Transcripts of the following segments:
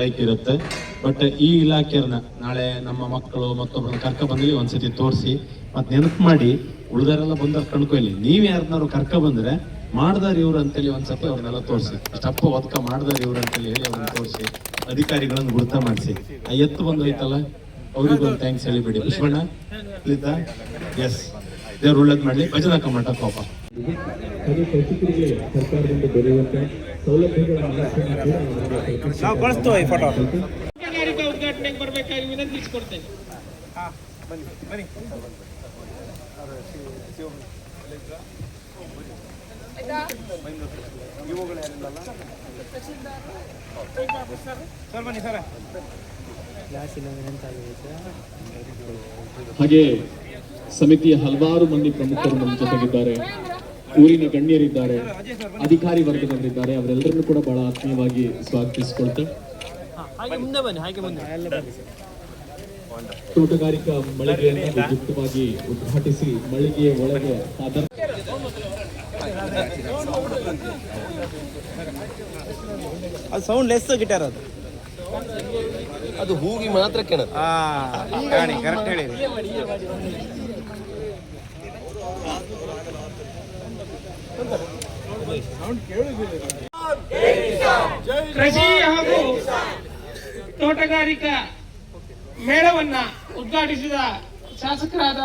Like ಇರುತ್ತೆ. But ಈ ಇಲಾಖೆಯನ್ನ ನಾಳೆ ನಮ್ಮ ಮಕ್ಕಳು ಮತ್ತೊಬ್ಬರನ್ನ ಕರ್ಕ ಬಂದಲ್ಲಿ ಒಂದ್ಸತಿ ತೋರಿಸಿ ಮತ್ತೆ ನೆನಪು ಮಾಡಿ ಉಳಿದಾರೆಲ್ಲ ಬಂದವ್ರು ಕಣ್ಕೊಯ್ಲಿ ನೀವ್ ಯಾರನ್ನಾರು ಕರ್ಕ ಬಂದ್ರೆ ಮಾಡ್ದಾರ ಇವ್ರು ಅಂತೇಳಿ ಒಂದ್ಸತಿ ಅವ್ರನ್ನೆಲ್ಲ ತೋರಿಸಿ. ಅಷ್ಟಪ್ಪ ಒದ್ಕ ಮಾಡ್ದಾರ ಇವ್ರು ಅಂತೇಳಿ ಹೇಳಿ ಅವ್ರನ್ನ ತೋರಿಸಿ. ಅಧಿಕಾರಿಗಳನ್ನು ಗುರುತ ಮಾಡಿಸಿ. ಆ ಎತ್ತು ಬಂದೋಯ್ತಲ್ಲ ಅವ್ರಿಗೊಂದು ಥ್ಯಾಂಕ್ಸ್ ಹೇಳಿಬಿಡಿ. ಲಕ್ಷ್ಮಣ್ಣ ಎಸ್ ದೇವ್ರು ಒಳ್ಳೇದು ಮಾಡಲಿ. ಭಜನಾ ಕಮಾಟ ಕೋಪ ಹಾಗೆ ಕೃಷಿಕರಿಗೆ ಸರ್ಕಾರದಿಂದ ದೊರೆಯುವಂತಹ ನಾವು ಕಳಿಸ್ತೇವೆ ಈ ಫೋಟೋ ಕೈಗಾರಿಕಾ ಉದ್ಘಾಟನೆಗೆ ಬರಬೇಕಾಗಿ ವಿನಂತಿಸಿಕೊಡ್ತೇನೆ ಬನ್ನಿ ಸರ್ ಹಾಗೆ ಸಮಿತಿಯ ಹಲವಾರು ಮಂದಿ ಪ್ರಮುಖರು ನಮ್ಮ ಜೊತೆಗಿದ್ದಾರೆ. ಊರಿನ ಗಣ್ಯರಿದ್ದಾರೆ ಅಧಿಕಾರಿ ವರ್ಗದವರಿದ್ದಾರೆ ಅವರೆಲ್ಲರನ್ನು ಕೂಡ ಬಹಳ ಆತ್ಮೀಯವಾಗಿ ಸ್ವಾಗತಿಸಿಕೊಳ್ತೇವೆ ತೋಟಗಾರಿಕಾ ಮಳಿಗೆಯನ್ನು ವಿದ್ಯುಕ್ತವಾಗಿ ಉದ್ಘಾಟಿಸಿ ಮಳಿಗೆಯ ಒಳಗೆ ಅದರ ಅದು ಸೌಂಡ್ ಲೆಸ್ ಗಿಟಾರ್ ಅದು. ಅದು ಹೂಗಿ ಮಾತ್ರ ಕೇಳ ಕರೆಕ್ಟ್ ಹೇಳಿ ಕೃಷಿ ಹಾಗೂ ತೋಟಗಾರಿಕಾ ಮೇಳವನ್ನ ಉದ್ಘಾಟಿಸಿದ ಶಾಸಕರಾದ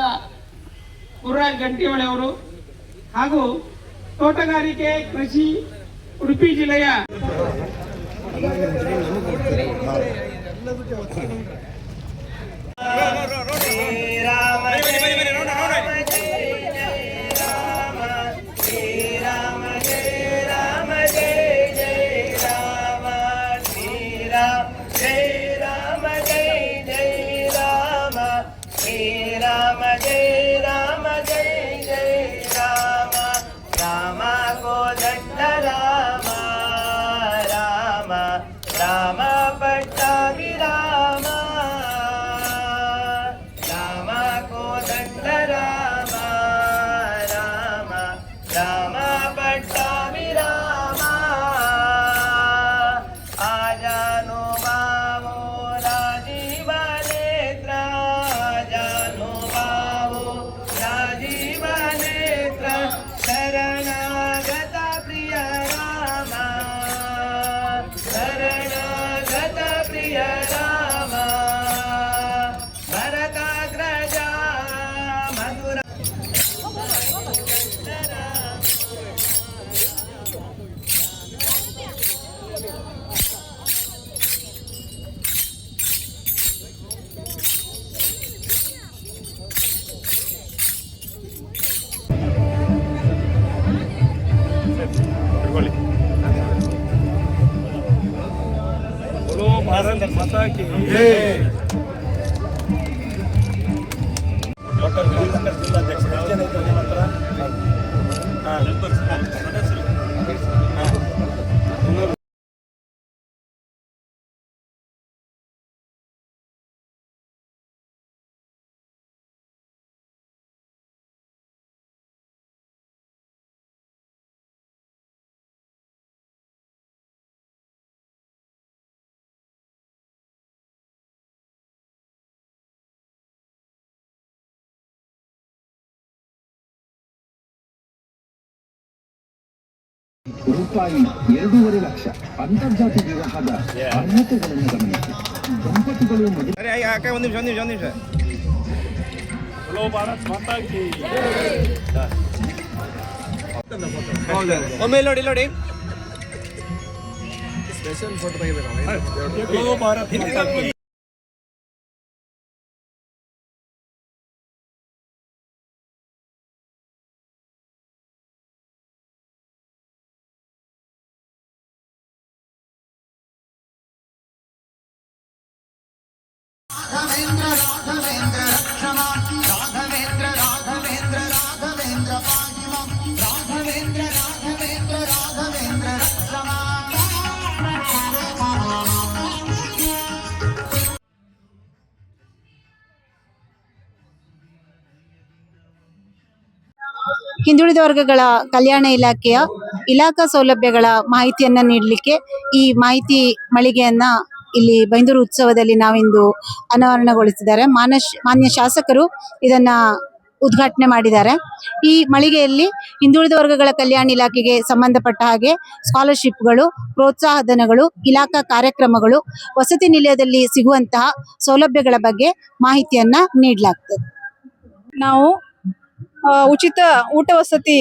ಗುರುರಾಜ್ ಗಂಟಿಹೊಳೆ ಅವರು ಹಾಗೂ ತೋಟಗಾರಿಕೆ ಕೃಷಿ ಉಡುಪಿ ಜಿಲ್ಲೆಯ ಭಾರತ ಮಾತಾ ಕಿ ರೂಪಾಯಿ ಎರಡೂವರೆ ಲಕ್ಷ ಅಂತರ್ಜಾತಿ ವಿವಾಹದ ಅರ್ಹತೆಗಳನ್ನು ಗಮನಿಸಿ ದಂಪತಿಗಳು ಮದುವೆ ಸರಿ ಅಕ್ಕ ಒಂದು ನಿಮಿಷ ಒಂದು ನಿಮಿಷ ಒಂದು ನಿಮಿಷ ಹೌದು ಒಮ್ಮೆ ಇಲ್ಲಿ ನೋಡಿ ಇಲ್ಲಿ ನೋಡಿ ಹಿಂದುಳಿದ ವರ್ಗಗಳ ಕಲ್ಯಾಣ ಇಲಾಖೆಯ ಇಲಾಖಾ ಸೌಲಭ್ಯಗಳ ಮಾಹಿತಿಯನ್ನ ನೀಡಲಿಕ್ಕೆ ಈ ಮಾಹಿತಿ ಮಳಿಗೆಯನ್ನ ಇಲ್ಲಿ ಬೈಂದೂರು ಉತ್ಸವದಲ್ಲಿ ನಾವಿಂದು ಅನಾವರಣಗೊಳಿಸಿದ್ದಾರೆ. ಮಾನಶ್, ಮಾನ್ಯ ಶಾಸಕರು ಇದನ್ನ ಉದ್ಘಾಟನೆ ಮಾಡಿದ್ದಾರೆ. ಈ ಮಳಿಗೆಯಲ್ಲಿ ಹಿಂದುಳಿದ ವರ್ಗಗಳ ಕಲ್ಯಾಣ ಇಲಾಖೆಗೆ ಸಂಬಂಧಪಟ್ಟ ಹಾಗೆ ಸ್ಕಾಲರ್ಶಿಪ್ಗಳು ಪ್ರೋತ್ಸಾಹಧನಗಳು ಇಲಾಖಾ ಕಾರ್ಯಕ್ರಮಗಳು, ವಸತಿ ನಿಲಯದಲ್ಲಿ ಸಿಗುವಂತಹ ಸೌಲಭ್ಯಗಳ ಬಗ್ಗೆ ಮಾಹಿತಿಯನ್ನ ನೀಡಲಾಗ್ತದೆ. ನಾವು ಉಚಿತ ಊಟ ವಸತಿ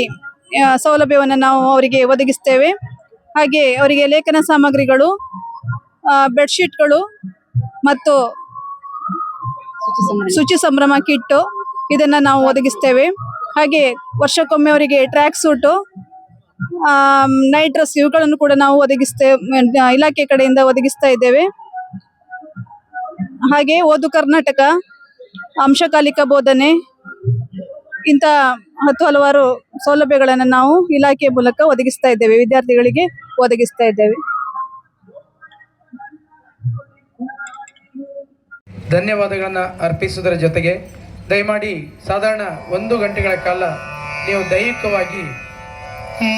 ಸೌಲಭ್ಯವನ್ನು ನಾವು ಅವರಿಗೆ ಒದಗಿಸ್ತೇವೆ. ಹಾಗೆ ಅವರಿಗೆ ಲೇಖನ ಸಾಮಗ್ರಿಗಳು ಬೆಡ್ಶೀಟ್ಗಳು ಮತ್ತು ಶುಚಿ ಸಂಭ್ರಮ ಕಿಟ್ಟು ಇದನ್ನು ನಾವು ಒದಗಿಸ್ತೇವೆ. ಹಾಗೆ ವರ್ಷಕ್ಕೊಮ್ಮೆ ಅವರಿಗೆ ಟ್ರ್ಯಾಕ್ ಸೂಟು ನೈಟ್ ಡ್ರೆಸ್ ಇವುಗಳನ್ನು ಕೂಡ ನಾವು ಒದಗಿಸ್ತೇವೆ ಇಲಾಖೆ ಕಡೆಯಿಂದ ಒದಗಿಸ್ತಾ ಇದ್ದೇವೆ. ಹಾಗೆ ಓದು ಕರ್ನಾಟಕ, ಅಂಶಕಾಲಿಕ ಬೋಧನೆ ಇಂಥ ಹತ್ತು ಹಲವಾರು ಸೌಲಭ್ಯಗಳನ್ನು ನಾವು ಇಲಾಖೆಯ ಮೂಲಕ ಒದಗಿಸ್ತಾ ಇದ್ದೇವೆ ವಿದ್ಯಾರ್ಥಿಗಳಿಗೆ ಒದಗಿಸ್ತಾ ಇದ್ದೇವೆ. ಧನ್ಯವಾದಗಳನ್ನು ಅರ್ಪಿಸುವುದರ ಜೊತೆಗೆ ದಯಮಾಡಿ ಸಾಧಾರಣ ಒಂದು ಗಂಟೆಗಳ ಕಾಲ ನೀವು ದೈಹಿಕವಾಗಿ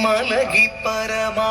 ಮಲಗಿ ಪರಮಾ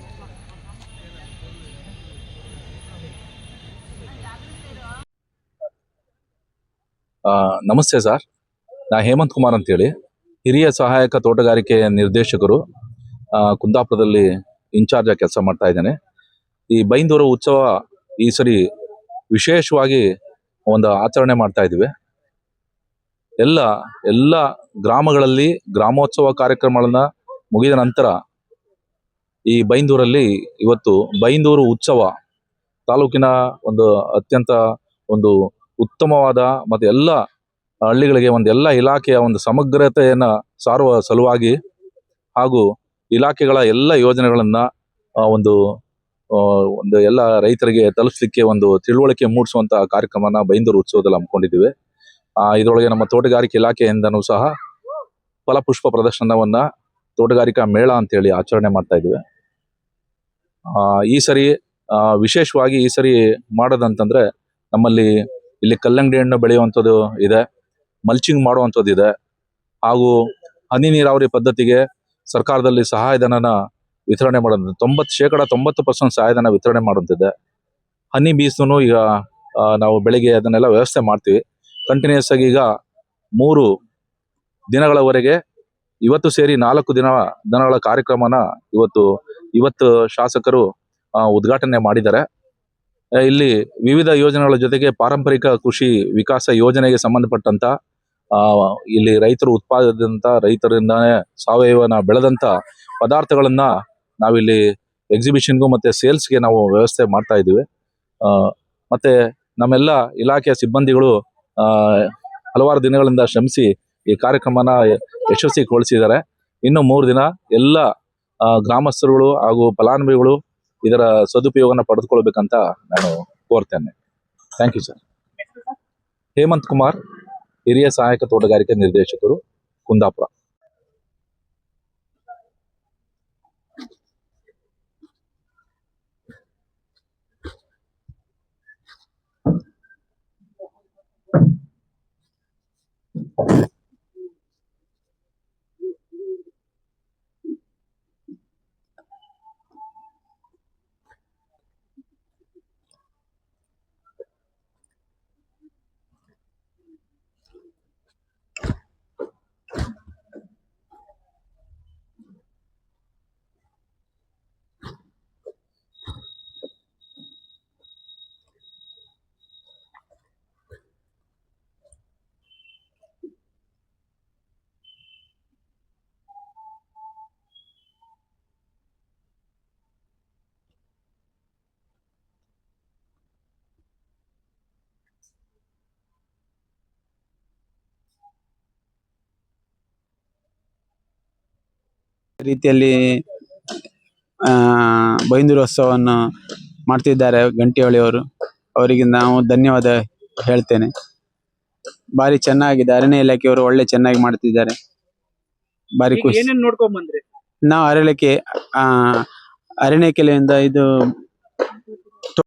ನಮಸ್ತೆ ಸರ್. ನಾ ಹೇಮಂತ್ ಕುಮಾರ್ ಅಂತೇಳಿ. ಹಿರಿಯ ಸಹಾಯಕ ತೋಟಗಾರಿಕೆ ನಿರ್ದೇಶಕರು ಕುಂದಾಪುರದಲ್ಲಿ ಇನ್ಚಾರ್ಜ್ ಆಗಿ ಕೆಲಸ ಮಾಡ್ತಾ ಇದ್ದೇನೆ. ಈ ಬೈಂದೂರು ಉತ್ಸವ ಈ ಸರಿ ವಿಶೇಷವಾಗಿ ಒಂದು ಆಚರಣೆ ಮಾಡ್ತಾ ಇದ್ದೀವಿ. ಎಲ್ಲ ಎಲ್ಲ ಗ್ರಾಮಗಳಲ್ಲಿ ಗ್ರಾಮೋತ್ಸವ ಕಾರ್ಯಕ್ರಮಗಳನ್ನ ಮುಗಿದ ನಂತರ ಈ ಬೈಂದೂರಲ್ಲಿ ಇವತ್ತು ಬೈಂದೂರು ಉತ್ಸವ ತಾಲೂಕಿನ ಒಂದು ಅತ್ಯಂತ ಒಂದು ಉತ್ತಮವಾದ ಮತ್ತು ಎಲ್ಲ ಹಳ್ಳಿಗಳಿಗೆ ಒಂದು ಎಲ್ಲ ಇಲಾಖೆಯ ಒಂದು ಸಮಗ್ರತೆಯನ್ನು ಸಾರುವ ಸಲುವಾಗಿ ಹಾಗೂ ಇಲಾಖೆಗಳ ಎಲ್ಲ ಯೋಜನೆಗಳನ್ನ ಒಂದು ಒಂದು ಎಲ್ಲ ರೈತರಿಗೆ ತಲುಪಿಸಲಿಕ್ಕೆ ಒಂದು ತಿಳುವಳಿಕೆ ಮೂಡಿಸುವಂತ ಕಾರ್ಯಕ್ರಮನ ಬೈಂದೂರು ಉತ್ಸವದಲ್ಲಿ ಹಮ್ಮಿಕೊಂಡಿದ್ದೀವಿ. ಇದರೊಳಗೆ ನಮ್ಮ ತೋಟಗಾರಿಕೆ ಇಲಾಖೆಯಿಂದನೂ ಸಹ ಫಲಪುಷ್ಪ ಪ್ರದರ್ಶನವನ್ನ ತೋಟಗಾರಿಕಾ ಮೇಳ ಅಂತೇಳಿ ಆಚರಣೆ ಮಾಡ್ತಾ ಇದ್ದೀವಿ. ಈ ಸರಿ ವಿಶೇಷವಾಗಿ ಈ ಸರಿ ಮಾಡೋದಂತಂದರೆ ನಮ್ಮಲ್ಲಿ ಇಲ್ಲಿ ಕಲ್ಲಂಗಡಿ ಹಣ್ಣು ಬೆಳೆಯುವಂತದ್ದು ಇದೆ ಮಲ್ಚಿಂಗ್ ಮಾಡುವಂತದ್ದು ಇದೆ. ಹಾಗೂ ಹನಿ ನೀರಾವರಿ ಪದ್ಧತಿಗೆ ಸರ್ಕಾರದಲ್ಲಿ ಸಹಾಯಧನನ ವಿತರಣೆ ಮಾಡೋದು ತೊಂಬತ್ತು ಶೇಕಡ ತೊಂಬತ್ತು ಪರ್ಸೆಂಟ್ ಸಹಾಯಧನ ವಿತರಣೆ ಮಾಡುವಂತಿದೆ ಹನಿ ಬೀಸನು ಈಗ ನಾವು ಬೆಳಿಗ್ಗೆ ಅದನ್ನೆಲ್ಲ ವ್ಯವಸ್ಥೆ ಮಾಡ್ತೀವಿ. ಕಂಟಿನ್ಯೂಸ್ ಆಗಿ ಈಗ ಮೂರು ದಿನಗಳವರೆಗೆ ಇವತ್ತು ಸೇರಿ ನಾಲ್ಕು ದಿನ, ದಿನಗಳ ಕಾರ್ಯಕ್ರಮನ ಇವತ್ತು ಇವತ್ತು ಶಾಸಕರು ಉದ್ಘಾಟನೆ ಮಾಡಿದ್ದಾರೆ. ಇಲ್ಲಿ ವಿವಿಧ ಯೋಜನೆಗಳ ಜೊತೆಗೆ ಪಾರಂಪರಿಕ ಕೃಷಿ ವಿಕಾಸ ಯೋಜನೆಗೆ ಸಂಬಂಧಪಟ್ಟಂತ ಇಲ್ಲಿ ರೈತರು ಉತ್ಪಾದಿಸಿದಂತ, ರೈತರಿಂದಾನೇ ಸಾವಯವನ ಬೆಳೆದಂತ ಪದಾರ್ಥಗಳನ್ನ ನಾವಿಲ್ಲಿ ಎಕ್ಸಿಬಿಷನ್ಗೂ ಮತ್ತೆ ಸೇಲ್ಸ್ಗೆ ನಾವು ವ್ಯವಸ್ಥೆ ಮಾಡ್ತಾ ಇದ್ದೀವಿ. ಮತ್ತೆ ನಮ್ಮೆಲ್ಲ ಇಲಾಖೆಯ ಸಿಬ್ಬಂದಿಗಳು ಹಲವಾರು ದಿನಗಳಿಂದ ಶ್ರಮಿಸಿ ಈ ಕಾರ್ಯಕ್ರಮನ ಯಶಸ್ವಿಗೊಳಿಸಿದ್ದಾರೆ. ಇನ್ನು ಮೂರು ದಿನ ಎಲ್ಲ ಗ್ರಾಮಸ್ಥರುಗಳು ಹಾಗೂ ಫಲಾನುಭವಿಗಳು ಇದರ ಸದುಪಯೋಗನ ಪಡೆದುಕೊಳ್ಬೇಕಂತ ನಾನು ಕೋರ್ತೇನೆ. Thank you sir Hemant Kumar, ಹಿರಿಯ ಸಹಾಯಕ ತೋಟಗಾರಿಕೆ ನಿರ್ದೇಶಕರು, ಕುಂದಾಪುರ. ರೀತಿಯಲ್ಲಿ ಆ, ಬೈಂದೂರು ಉತ್ಸವವನ್ನು ಮಾಡ್ತಿದ್ದಾರೆ ಗಂಟಿಹೊಳಿಯವರು ಅವರಿಗೆ ನಾವು ಧನ್ಯವಾದ ಹೇಳ್ತೇನೆ. ಬಾರಿ ಚೆನ್ನಾಗಿದೆ. ಅರಣ್ಯ ಇಲಾಖೆಯವರು ಒಳ್ಳೆ ಚೆನ್ನಾಗಿ ಮಾಡ್ತಿದ್ದಾರೆ. ಬಾರಿ ಖುಷಿ. ನೋಡ್ಕೊಂಡ್ ಬಂದ್ರಿ? ನಾವು ಅರಳಿಕೆ ಆ ಅರಣ್ಯ ಕೆಲೆಯಿಂದ ಇದು